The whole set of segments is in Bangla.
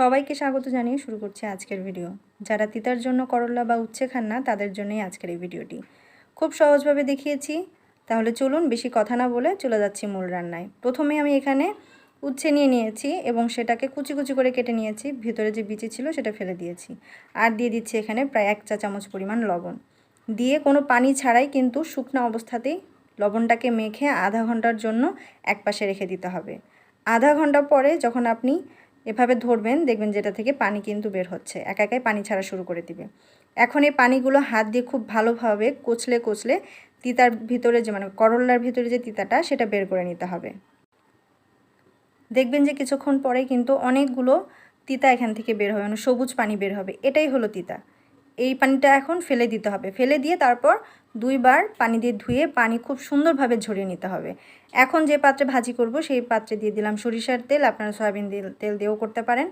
সবাইকে স্বাগত জানিয়ে শুরু করছি আজকের ভিডিও। যারা তিতার জন্য করলা বা উচ্ছে খান না, তাদের জন্যই আজকের এই ভিডিওটি। খুব সহজভাবে দেখিয়েছি। তাহলে চলুন বেশি কথা না বলে চলে যাচ্ছি মূল রান্নায়। প্রথমে আমি এখানে উচ্ছে নিয়ে নিয়েছি এবং সেটাকে কুচি কুচি করে কেটে নিয়েছি। ভিতরে যে বিচি ছিল সেটা ফেলে দিয়েছি। আর দিয়ে দিচ্ছি এখানে প্রায় এক চা চামচ পরিমাণ লবণ। দিয়ে কোনো পানি ছাড়াই কিন্তু শুকনো অবস্থাতেই লবণটাকে মেখে আধা ঘণ্টার জন্য এক পাশে রেখে দিতে হবে। আধা ঘণ্টা পরে যখন আপনি এভাবে ধরবেন, দেখবেন যেটা থেকে পানি কিন্তু বের হচ্ছে। একা একাই পানি ছাড়া শুরু করে দিবে। এখন এই পানিগুলো হাত দিয়ে খুব ভালোভাবে কোচলে কোচলে তিতার ভিতরে যে মানে করল্লার ভিতরে যে তিতাটা, সেটা বের করে নিতে হবে। দেখবেন যে কিছুক্ষণ পরে কিন্তু অনেকগুলো তিতা এখান থেকে বের হবে মানে সবুজ পানি বের হবে। এটাই হলো তিতা। এই পানিটা এখন ফেলে দিতে হবে। ফেলে দিয়ে তারপর দুইবার পানি দিয়ে ধুয়ে পানি খুব সুন্দরভাবে ঝরিয়ে নিতে হবে। এখন যে পাত্রে ভাজি করব সেই পাত্রে দিয়ে দিলাম সরিষার তেল। আপনারা সয়াবিন তেল দিয়েও করতে পারেন।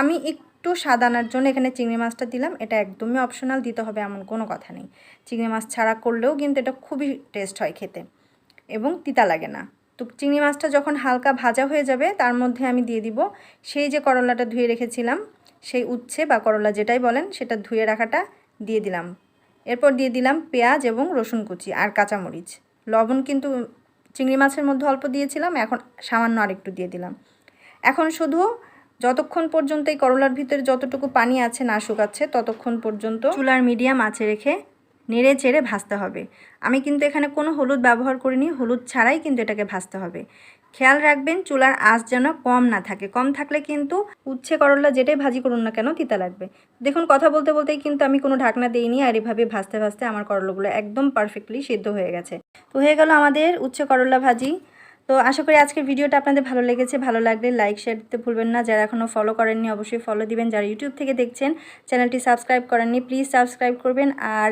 আমি একটু স্বাদ আনার জন্য এখানে চিংড়ি মাছটা দিলাম। এটা একদমই অপশনাল দিতে হবে এমন কোনো কথা নেই। চিংড়ি মাছ ছাড়া করলেও কিন্তু এটা খুবই টেস্ট হয় খেতে এবং তিতা লাগে না। তো চিংড়ি মাছটা যখন হালকা ভাজা হয়ে যাবে, তার মধ্যে আমি দিয়ে দিব সেই যে করলাটা ধুয়ে রেখেছিলাম সেই উচ্ছে বা করলা যেটাই বলেন, সেটা ধুয়ে রাখাটা দিয়ে দিলাম। এরপর দিয়ে দিলাম পেঁয়াজ এবং রসুন কুচি আর কাঁচামরিচ। লবণ কিন্তু চিংড়ি মাছের মধ্যে অল্প দিয়েছিলাম, এখন সামান্য আরেকটু দিয়ে দিলাম। এখন শুধু যতক্ষণ পর্যন্ত এই করলার ভিতরে যতটুকু পানি আছে না শুকাচ্ছে, ততক্ষণ পর্যন্ত চুলার মিডিয়াম আছে রেখে নেড়ে চেড়ে ভাজতে হবে। আমি কিন্তু এখানে কোনো হলুদ ব্যবহার করিনি, হলুদ ছাড়াই কিন্তু এটাকে ভাজতে হবে। খেয়াল রাখবেন, চুলার আঁচ যেন কম না থাকে। কম থাকলে কিন্তু উচ্ছে করলা যেটাই ভাজি করুন না কেন, তিতা লাগবে। দেখুন, কথা বলতে বলতেই কিন্তু আমি কোনো ঢাকনা দিইনি আর এভাবে ভাজতে ভাজতে আমার করলাগুলো একদম পারফেক্টলি সিদ্ধ হয়ে গেছে। তো হয়ে গেল আমাদের উচ্ছে করলা ভাজি। তো আশা করি আজকের ভিডিওটা আপনাদের ভালো লেগেছে। ভালো লাগলে লাইক শেয়ার দিতে ভুলবেন না। যারা এখনও ফলো করেননি, অবশ্যই ফলো দিবেন। যারা ইউটিউব থেকে দেখছেন চ্যানেলটি সাবস্ক্রাইব করেননি প্লিজ সাবস্ক্রাইব করবেন। আর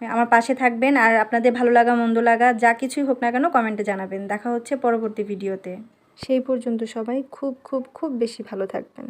আমার পাশে থাকবেন আর আপনাদের ভালো লাগা, মন্দ লাগা, যা কিছুই হোক না কেন কমেন্টে জানাবেন। দেখা হচ্ছে পরবর্তী ভিডিওতে সেই পর্যন্ত সবাই খুব খুব খুব বেশি ভালো থাকবেন।